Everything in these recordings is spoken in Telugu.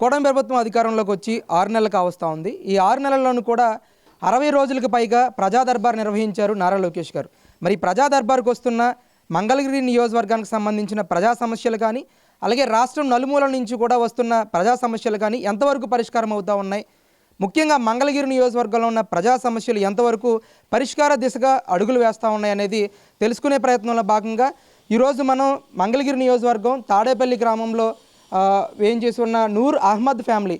కూటమి ప్రభుత్వం అధికారంలోకి వచ్చి ఆరు నెలలు కావస్తూ ఉంది. ఈ ఆరు నెలల్లోనూ కూడా అరవై రోజులకు పైగా ప్రజా దర్బార్ నిర్వహించారు నారా లోకేష్ గారు. మరి ప్రజా దర్బార్కు వస్తున్న మంగళగిరి నియోజకవర్గానికి సంబంధించిన ప్రజా సమస్యలు కానీ అలాగే రాష్ట్రం నలుమూలల నుంచి కూడా వస్తున్న ప్రజా సమస్యలు కానీ ఎంతవరకు పరిష్కారం అవుతూ ఉన్నాయి? ముఖ్యంగా మంగళగిరి నియోజకవర్గంలో ఉన్న ప్రజా సమస్యలు ఎంతవరకు పరిష్కార దిశగా అడుగులు వేస్తూ ఉన్నాయి అనేది తెలుసుకునే ప్రయత్నంలో భాగంగా ఈరోజు మనం మంగళగిరి నియోజకవర్గం తాడేపల్లి గ్రామంలో ఏం చేసి ఉన్న నూర్ అహ్మద్ ఫ్యామిలీ.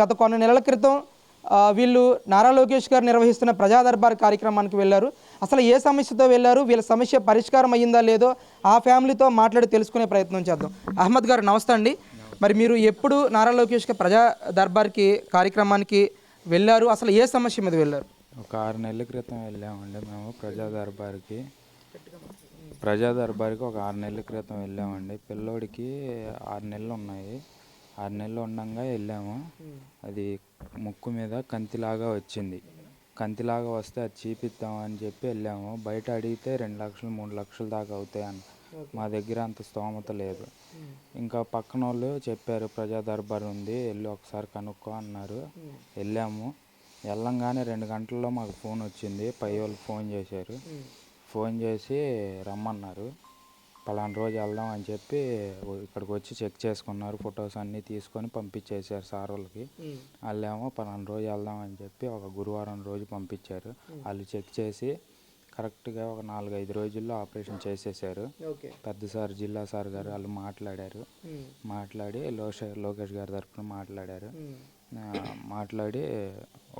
గత కొన్ని నెలల క్రితం వీళ్ళు నారా లోకేష్ గారు నిర్వహిస్తున్న ప్రజా దర్బార్ కార్యక్రమానికి వెళ్ళారు. అసలు ఏ సమస్యతో వెళ్ళారు? వీళ్ళ సమస్య పరిష్కారం అయ్యిందా లేదో ఆ ఫ్యామిలీతో మాట్లాడి తెలుసుకునే ప్రయత్నం చేద్దాం. అహ్మద్ గారు నమస్తే అండి. మరి మీరు ఎప్పుడు నారా లోకేష్ గారు ప్రజా దర్బార్కి కార్యక్రమానికి వెళ్ళారు? అసలు ఏ సమస్య మీద వెళ్ళారు? ఒక ఆరు నెలల క్రితం వెళ్ళామండి మేము ప్రజా దర్బార్కి. ప్రజా దర్బార్కి ఒక ఆరు నెలల క్రితం వెళ్ళామండి. పిల్లోడికి ఆరు నెలలు ఉన్నాయి. ఆరు నెలలు ఉండగా వెళ్ళాము. అది ముక్కు మీద కంతిలాగా వచ్చింది. కంతిలాగా వస్తే అది చీపిద్దామని చెప్పి వెళ్ళాము. బయట అడిగితే రెండు లక్షలు మూడు లక్షలు దాకా అవుతాయి అన్న. మా దగ్గర అంత స్తోమత లేదు. ఇంకా పక్కన వాళ్ళు చెప్పారు ప్రజా దర్బార్ ఉంది వెళ్ళి ఒకసారి కనుక్కో అన్నారు. వెళ్ళాము. వెళ్ళంగానే రెండు గంటల్లో మాకు ఫోన్ వచ్చింది. పై వాళ్ళు ఫోన్ చేశారు. ఫోన్ చేసి రమ్మన్నారు. పలానా రోజు వెళ్దాం అని చెప్పి ఇక్కడికి వచ్చి చెక్ చేసుకున్నారు. ఫొటోస్ అన్నీ తీసుకొని పంపించేశారు సార్ వాళ్ళకి. వాళ్ళేమో పలానా రోజు వెళ్దాం అని చెప్పి ఒక గురువారం రోజు పంపించారు. వాళ్ళు చెక్ చేసి కరెక్ట్గా ఒక నాలుగైదు రోజుల్లో ఆపరేషన్ చేసేసారు. పెద్ద సార్ జిల్లా సార్ గారు వాళ్ళు మాట్లాడారు. మాట్లాడి లోష లోకేష్ గారి తరఫున మాట్లాడారు. మాట్లాడి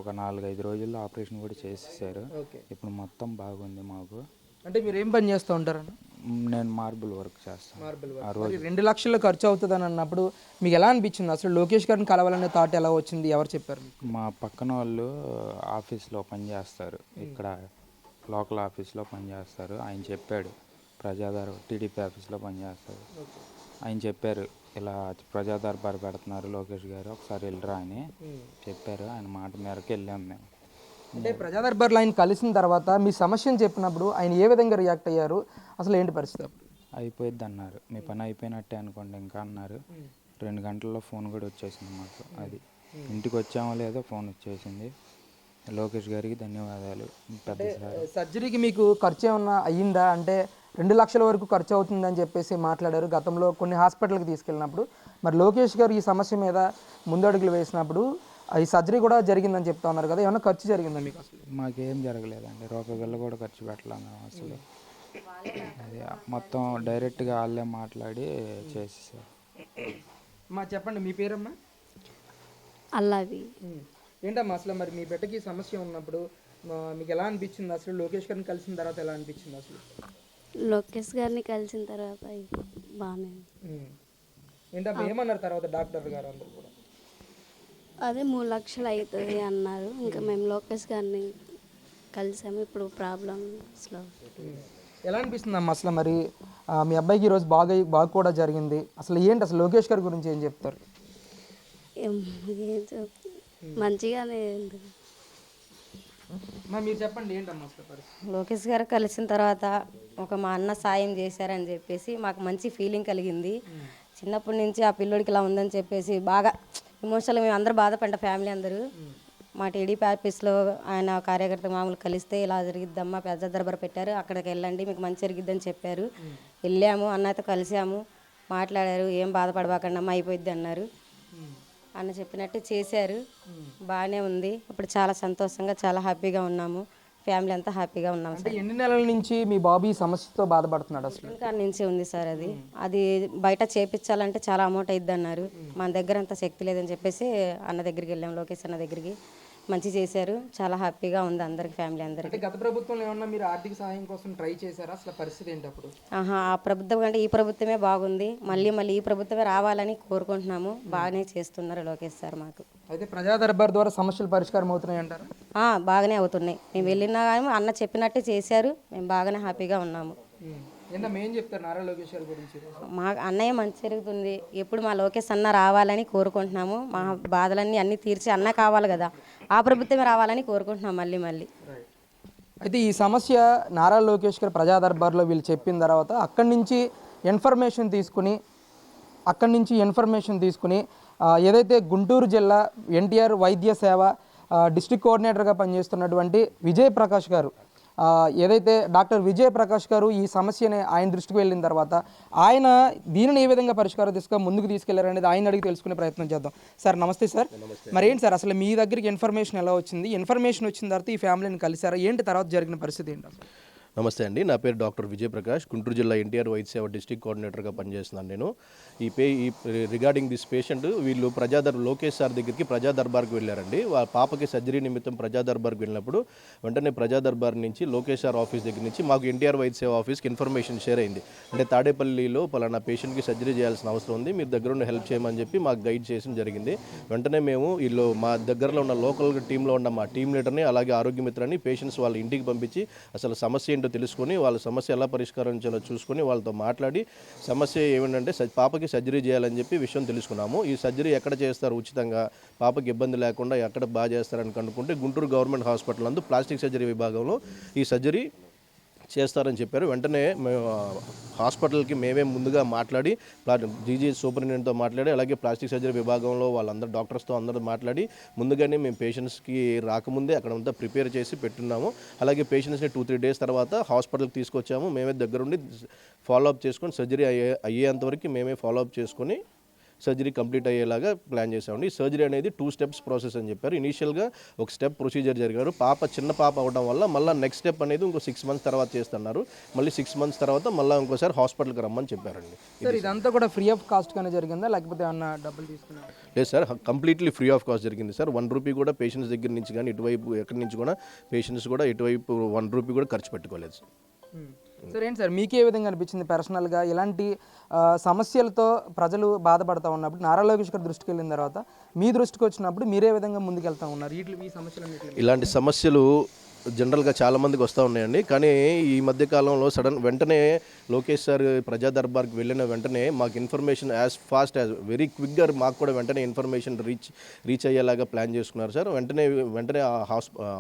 ఒక నాలుగైదు రోజుల్లో ఆపరేషన్ కూడా చేసేసారు. ఇప్పుడు మొత్తం బాగుంది మాకు. అంటే మీరు ఏం పని చేస్తూ ఉంటారన్న నేను మార్బుల్ వర్క్ చేస్తాను మార్బుల్ మరి రెండు లక్షలు ఖర్చు అవుతుందని అన్నప్పుడు మీకు ఎలా అనిపించింది? అసలు లోకేష్ గారిని కలవాలనే థాట్ ఎలా వచ్చింది? ఎవరు చెప్పారు మా పక్కన వాళ్ళు ఆఫీస్లో పనిచేస్తారు ఇక్కడ లోకల్ ఆఫీస్లో పనిచేస్తారు ఆయన చెప్పాడు. ప్రజాదర్ టీడీపీ ఆఫీస్లో పనిచేస్తారు ఆయన చెప్పారు. ఇలా ప్రజా దర్బార్ పెడుతున్నారు లోకేష్ గారు. ఒకసారి వెళ్ళరా అని చెప్పారు. ఆయన మాట మేరకు వెళ్ళాం మేము. అంటే ప్రజా దర్బార్లో ఆయన కలిసిన తర్వాత మీ సమస్యను చెప్పినప్పుడు ఆయన ఏ విధంగా రియాక్ట్ అయ్యారు? అసలు ఏంటి పరిస్థితి అప్పుడు? అయిపోయిద్ది అన్నారు. మీ పని అయిపోయినట్టే అనుకోండి ఇంకా అన్నారు. రెండు గంటల్లో ఫోన్ కూడా వచ్చేసింది మాకు. అది ఇంటికి వచ్చామో లేదో ఫోన్ వచ్చేసింది. లోకేష్ గారికి ధన్యవాదాలు. పెద్ద సార్. సర్జరీకి మీకు ఖర్చు ఏమన్నా అయ్యిందా? అంటే రెండు లక్షల వరకు ఖర్చు అవుతుందని చెప్పేసి మాట్లాడారు. గతంలో కొన్ని హాస్పిటల్కి తీసుకెళ్ళినప్పుడు. మరి లోకేష్ గారు ఈ సమస్య మీద ముందడుగులు వేసినప్పుడు ఈ సర్జరీ కూడా జరిగిందని చెప్తా ఉన్నారు కదా ఏమన్నా ఖర్చు జరిగిందా మీకు అసలు? మాకేం జరగలేదండి రూపాయి బిల్ల కూడా ఖర్చు పెట్టలేము అసలు. అది మొత్తం డైరెక్ట్గా వాళ్ళే మాట్లాడి చేసేసారు. మా చెప్పండి మీ పేరమ్మా? అల్లవి. ఏంటమ్మా అసలు మరి మీ బిడ్డకి సమస్య ఉన్నప్పుడు మీకు ఎలా అనిపించింది అసలు? లోకేష్ గారిని కలిసిన తర్వాత ఎలా అనిపించింది అసలు? లోకేష్ గారిని కలిసిన తర్వాత బాగానే ఉంది. ఉమ్. ఏంటమ్మా ఏమన్నారు తర్వాత డాక్టర్ గారు అందరు కూడా అదే మూడు లక్షలు అవుతుంది అన్నారు. ఇంకా మేము. లోకేష్ గారిని కలిసాము. ఇప్పుడు ప్రాబ్లమ్స్లో. ఎలా అనిపిస్తుంది అమ్మా అసలు మరి ఆ, మీ అబ్బాయికి ఈరోజు బాగా బాగా కూడా జరిగింది. అసలు ఏంటి అసలు లోకేష్ గారి గురించి ఏం చెప్తారు? ఏం ఏం చెప్- మంచిగానే ఉంది. మా మీరు చెప్పండి ఏంటమ్మా అసలు పరిస్థితి? లోకేష్ గారు కలిసిన తర్వాత ఒక మా అన్న సాయం చేశారని చెప్పేసి మాకు మంచి ఫీలింగ్ కలిగింది. చిన్నప్పటి నుంచి ఆ పిల్లోడికి ఇలా ఉందని చెప్పేసి బాగా ఎమోషనల్ మేము అందరూ బాధపడ్డ ఫ్యామిలీ అందరూ. మా టీడీపీ ఆఫీస్లో ఆయన కార్యకర్త మామూలు కలిస్తే ఇలా జరిగిద్దమ్మా పెద్ద దర్బార్ పెట్టారు. అక్కడికి వెళ్ళండి మీకు మంచి జరిగిద్దని చెప్పారు. వెళ్ళాము అన్నతో కలిసాము. మాట్లాడారు ఏం బాధపడబాకండి అమ్మ అన్నారు. అన్న చెప్పినట్టు చేశారు. బాగానే ఉంది. ఇప్పుడు చాలా సంతోషంగా చాలా హ్యాపీగా ఉన్నాము. ఫ్యామిలీ అంతా హ్యాపీగా ఉన్నాం అంటే ఎన్ని నెలల నుంచి మీ బాబు ఈ సమస్యతో బాధపడుతున్నాడు అసలు? ఇంకా నుంచి ఉంది సార్ అది. అది బయట చేపించాలంటే చాలా అమౌంట్ అయిద్ది అన్నారు. మన దగ్గర అంత శక్తి లేదని చెప్పేసి అన్న దగ్గరికి వెళ్ళాం లోకేష్ అన్న దగ్గరికి. మంచి చేశారు. చాలా హ్యాపీగా ఉంది అందరికి ఫ్యామిలీ అందరికి. గత ప్రభుత్వంలో ఏమన్నా మీరు ఆర్థిక సహాయం కోసం ట్రై చేశారా? అసలు పరిస్థితి ఏంటి అప్పుడు? ఆహా ఆ ప్రభుత్వం కంటే ఈ ప్రభుత్వమే బాగుంది. మళ్ళీ మళ్ళీ ఈ ప్రభుత్వమే రావాలని కోరుకుంటున్నాము. బాగానే చేస్తున్నారు లోకేష్ సార్ మాకు. అయితే ప్రజా దర్బార్ ద్వారా సమస్యలు పరిష్కారం అవుతున్నాయి అంటారు? బాగానే అవుతున్నాయి. మేము వెళ్ళినా కానీ అన్న చెప్పినట్టే చేశారు. మేము బాగానే హ్యాపీగా ఉన్నాము. ఏంటమ్మా ఏం చెప్తారు నారా లోకేష్ గారి గురించి ఈరోజు? మా అన్నయ్య మంచి జరుగుతుంది. ఎప్పుడు మా లోకేష్ అన్న రావాలని కోరుకుంటున్నాము. మా బాధలన్నీ అన్నీ తీర్చి అన్న కావాలి కదా. ఆ ప్రభుత్వమే రావాలని కోరుకుంటున్నాం మళ్ళీ మళ్ళీ. అయితే ఈ సమస్య నారా లోకేష్ గారు ప్రజా దర్బార్లో వీళ్ళు చెప్పిన తర్వాత అక్కడి నుంచి ఇన్ఫర్మేషన్ తీసుకుని అక్కడి నుంచి ఇన్ఫర్మేషన్ తీసుకుని ఏదైతే గుంటూరు జిల్లా ఎన్టీఆర్ వైద్య సేవ డిస్ట్రిక్ట్ కోఆర్డినేటర్గా పనిచేస్తున్నటువంటి విజయ్ ప్రకాష్ గారు ఏదైతే డాక్టర్ విజయ్ ప్రకాష్ గారు ఈ సమస్యని ఆయన దృష్టికి వెళ్ళిన తర్వాత ఆయన దీనిని ఏ విధంగా పరిష్కారం తీసుకొని ముందుకు తీసుకెళ్ళారనేది ఆయన అడిగి తెలుసుకునే ప్రయత్నం చేద్దాం. సార్ నమస్తే సార్. మరి ఏంటి సార్ అసలు మీ దగ్గరికి ఇన్ఫర్మేషన్ ఎలా వచ్చింది? ఇన్ఫర్మేషన్ వచ్చిన తర్వాత ఈ ఫ్యామిలీని కలిసారా ఏంటి తర్వాత జరిగిన పరిస్థితి ఏంటి నమస్తే అండి. నా పేరు డాక్టర్ విజయప్రకాష్. గుంటూరు జిల్లా ఎన్టీఆర్ వైద్య సేవ డిస్ట్రిక్ట్ కోఆర్డినేటర్గా పనిచేస్తున్నాను నేను. ఈ పే ఈ రిగార్డింగ్ దిస్ పేషెంట్ వీళ్ళు ప్రజాదర్ లోకేష్ సార్ దగ్గరికి ప్రజా దర్బార్కి వెళ్ళారండి. వాళ్ళ పాపకి సర్జరీ నిమిత్తం ప్రజా దర్బార్కి వెళ్ళినప్పుడు వెంటనే ప్రజా దర్బార్ నుంచి లోకేష్ సార్ ఆఫీస్ దగ్గర నుంచి మాకు ఎన్టీఆర్ వైద్య సేవ ఆఫీస్కి ఇన్ఫర్మేషన్ షేర్ అయింది. అంటే తాడేపల్లిలో పలానా పేషెంట్కి సర్జరీ చేయాల్సిన అవసరం ఉంది. మీరు దగ్గర ఉండి హెల్ప్ చేయమని చెప్పి మాకు గైడ్ చేయడం జరిగింది. వెంటనే మేము వీళ్ళు మా దగ్గరలో ఉన్న లోకల్ టీంలో ఉన్న మా టీం లీడర్ని అలాగే ఆరోగ్య మిత్రాన్ని పేషెంట్స్ వాళ్ళ ఇంటికి పంపించి అసలు సమస్య ఏంటో తెలుసుకొని వాళ్ళ సమస్య ఎలా పరిష్కరించాలో చూసుకొని వాళ్ళతో మాట్లాడి సమస్య ఏమిటంటే పాపకి సర్జరీ చేయాలని చెప్పి విషయం తెలుసుకున్నాము. ఈ సర్జరీ ఎక్కడ చేస్తారు? ఉచితంగా పాపకి ఇబ్బంది లేకుండా ఎక్కడ బాగా చేస్తారని అనుకుంటే గుంటూరు గవర్నమెంట్ హాస్పిటల్ అందు ప్లాస్టిక్ సర్జరీ విభాగంలో ఈ సర్జరీ చేస్తారని చెప్పారు. వెంటనే మేము హాస్పిటల్కి మేమే ముందుగా మాట్లాడి ప్లా జీజీ సూపరింటెండెంట్తో మాట్లాడి అలాగే ప్లాస్టిక్ సర్జరీ విభాగంలో వాళ్ళందరూ డాక్టర్స్తో అందరూ మాట్లాడి ముందుగానే మేము పేషెంట్స్కి రాకముందే అక్కడ అంతా ప్రిపేర్ చేసి పెట్టున్నాము. అలాగే పేషెంట్స్ని టూ త్రీ డేస్ తర్వాత హాస్పిటల్కి తీసుకొచ్చాము. మేమే దగ్గరుండి ఫాలో అప్ చేసుకొని సర్జరీ అయ్యే అయ్యేంతవరకు మేమే ఫాలో అప్ చేసుకొని సర్జరీ కంప్లీట్ అయ్యేలాగా ప్లాన్ చేసామండి ఈ సర్జరీ అనేది టూ స్టెప్స్ ప్రాసెస్ అని చెప్పారు. ఇనీషియల్గా ఒక స్టెప్ ప్రొసీజర్ జరిగారు. పాప చిన్న పాప అవడం వల్ల మళ్ళీ నెక్స్ట్ స్టెప్ అనేది ఇంకో సిక్స్ మంత్స్ తర్వాత చేస్తున్నారు. మళ్ళీ సిక్స్ మంత్స్ తర్వాత మళ్ళీ ఇంకోసారి హాస్పిటల్కి రమ్మని చెప్పారండి. సార్ ఇదంతా కూడా ఫ్రీ ఆఫ్ కాస్ట్గానే జరిగిందా? లేకపోతే ఏమన్నా డబ్బులు తీసుకున్నారా? లేదు sir completely free of cost జరిగింది సార్. వన్ రూపీ కూడా పేషెంట్స్ దగ్గర నుంచి కానీ ఇటువైపు ఎక్కడి నుంచి కూడా పేషెంట్స్ కూడా ఇటువైపు వన్ రూపీ కూడా ఖర్చు పెట్టుకోలేదు సార్. సార్ ఏంటి సార్ మీకు ఏ విధంగా అనిపించింది పర్సనల్గా ఇలాంటి సమస్యలతో ప్రజలు బాధపడతా ఉన్నప్పుడు నారా లోకేష్ గారి దృష్టికి వెళ్ళిన తర్వాత మీ దృష్టికి వచ్చినప్పుడు మీరే విధంగా ముందుకెళ్తా ఉన్నారు? వీటి ఈ సమస్యలు ఇలాంటి సమస్యలు జనరల్గా చాలా మందికి వస్తూ ఉన్నాయండి. కానీ ఈ మధ్య కాలంలో సడన్ వెంటనే లోకేష్ సార్ ప్రజా దర్బార్కి వెళ్ళిన వెంటనే మాకు information as fast as very క్విక్గా మాకు కూడా వెంటనే ఇన్ఫర్మేషన్ రీచ్ రీచ్ అయ్యేలాగా ప్లాన్ చేసుకున్నారు సార్. వెంటనే వెంటనే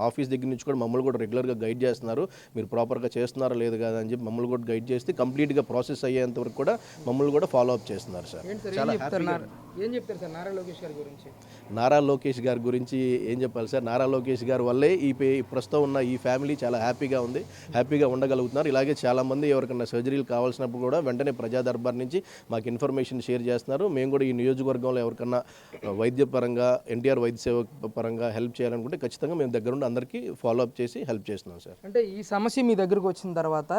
ఆఫీస్ దగ్గర నుంచి కూడా మమ్మల్ని కూడా రెగ్యులర్గా గైడ్ చేస్తున్నారు. మీరు ప్రాపర్గా చేస్తున్నారా లేదు కదా అని చెప్పి మమ్మల్ని కూడా గైడ్ చేస్తే కంప్లీట్గా ప్రాసెస్ అయ్యేంత వరకు కూడా మమ్మల్ని కూడా ఫాలో అప్ చేస్తున్నారు సార్. సార్ ఏం చెప్తారు సార్ నారా లోకేష్ గారి గురించి? నారా లోకేష్ గారి గురించి ఏం చెప్పాలి సార్? నారా లోకేష్ గారి వల్లే ఈ పే ప్రస్తుతం ఉన్న ఈ ఫ్యామిలీ చాలా హ్యాపీగా ఉంది. హ్యాపీగా ఉండగలుగుతున్నారు. ఇలాగే చాలామంది ఎవరికైనా సర్జరీలు కావాల్సినప్పుడు కూడా వెంటనే ప్రజా దర్బార్ నుంచి మాకు ఇన్ఫర్మేషన్ షేర్ చేస్తున్నారు. మేము కూడా ఈ నియోజకవర్గంలో ఎవరికన్నా వైద్య పరంగా ఎన్టీఆర్ వైద్య సేవ పరంగా హెల్ప్ చేయాలనుకుంటే ఖచ్చితంగా మేము దగ్గరుండి అందరికీ ఫాలో అప్ చేసి హెల్ప్ చేస్తున్నాం సార్. అంటే ఈ సమస్య మీ దగ్గరకు వచ్చిన తర్వాత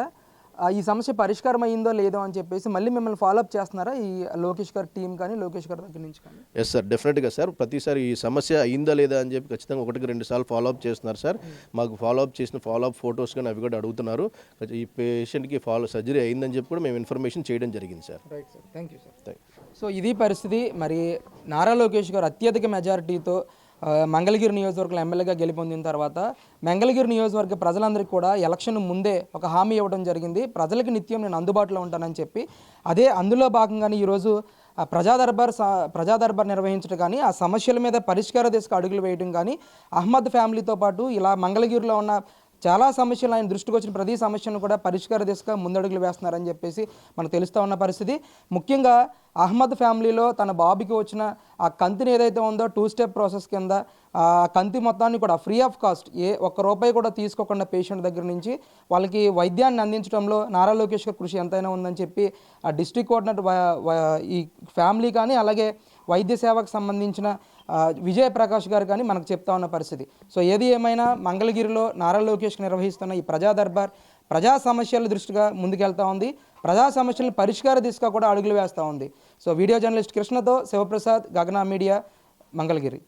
ఈ సమస్య పరిష్కారం అయ్యిందో లేదో అని చెప్పేసి మళ్ళీ మిమ్మల్ని ఫాలోఅప్ చేస్తున్నారా? ఈ లోకేష్ గారి టీం కానీ లోకేష్ గారి దగ్గర నుంచి కానీ? ఎస్ సార్ డెఫినెట్గా సార్ ప్రతిసారి ఈ సమస్య అయిందా లేదా అని చెప్పి ఖచ్చితంగా ఒకటికి రెండు సార్లు ఫాలో అప్ చేస్తున్నారు సార్ మాకు ఫాలో అప్ చేసిన ఫాలో అప్ ఫొటోస్ కానీ అవి కూడా అడుగుతున్నారు. ఈ పేషెంట్కి ఫాలో సర్జరీ అయిందని చెప్పి కూడా మేము ఇన్ఫర్మేషన్ చేయడం జరిగింది sir right sir thank you sir thank so ఇది పరిస్థితి. మరి నారా లోకేష్ గారు అత్యధిక మెజారిటీతో మంగళగిరి నియోజకవర్గంలో ఎమ్మెల్యేగా గెలుపొందిన తర్వాత మంగళగిరి నియోజకవర్గ ప్రజలందరికీ కూడా ఎలక్షన్ ముందే ఒక హామీ ఇవ్వడం జరిగింది. ప్రజలకు నిత్యం నేను అందుబాటులో ఉంటానని చెప్పి అదే అందులో భాగంగానే ఈరోజు ఆ ప్రజా దర్బార్ ప్రజా దర్బార్ నిర్వహించడం కానీ ఆ సమస్యల మీద పరిష్కార దిశకు అడుగులు వేయడం కానీ అహ్మద్ ఫ్యామిలీతో పాటు ఇలా మంగళగిరిలో ఉన్న చాలా సమస్యలు ఆయన దృష్టికి వచ్చిన ప్రతి సమస్యను కూడా పరిష్కార దిశగా ముందడుగులు వేస్తున్నారని చెప్పేసి మనకు తెలుస్తూ ఉన్న పరిస్థితి. ముఖ్యంగా అహ్మద్ ఫ్యామిలీలో తన బాబుకి వచ్చిన ఆ కంతిని ఏదైతే ఉందో టూ స్టెప్ ప్రాసెస్ కింద ఆ కంతి మొత్తాన్ని కూడా ఫ్రీ ఆఫ్ కాస్ట్ ఏ ఒక్క రూపాయి కూడా తీసుకోకుండా పేషెంట్ దగ్గర నుంచి వాళ్ళకి వైద్యాన్ని అందించడంలో నారా లోకేష్ గారి కృషి ఎంతైనా ఉందని చెప్పి ఆ డిస్ట్రిక్ట్ కోఆర్డినేటర్ ఈ ఫ్యామిలీ కానీ అలాగే వైద్య సేవకు సంబంధించిన విజయప్రకాష్ ప్రకాష్ గారు కానీ మనకు చెప్తా ఉన్న పరిస్థితి. సో ఏది ఏమైనా మంగళగిరిలో నారా లోకేష్ నిర్వహిస్తున్న ఈ ప్రజా దర్బార్ ప్రజా సమస్యల దృష్టిగా ముందుకెళ్తా ఉంది. ప్రజా సమస్యలను పరిష్కార దిశగా కూడా అడుగులు వేస్తూ ఉంది. సో వీడియో జర్నలిస్ట్ కృష్ణతో శివప్రసాద్ గగనా మీడియా మంగళగిరి.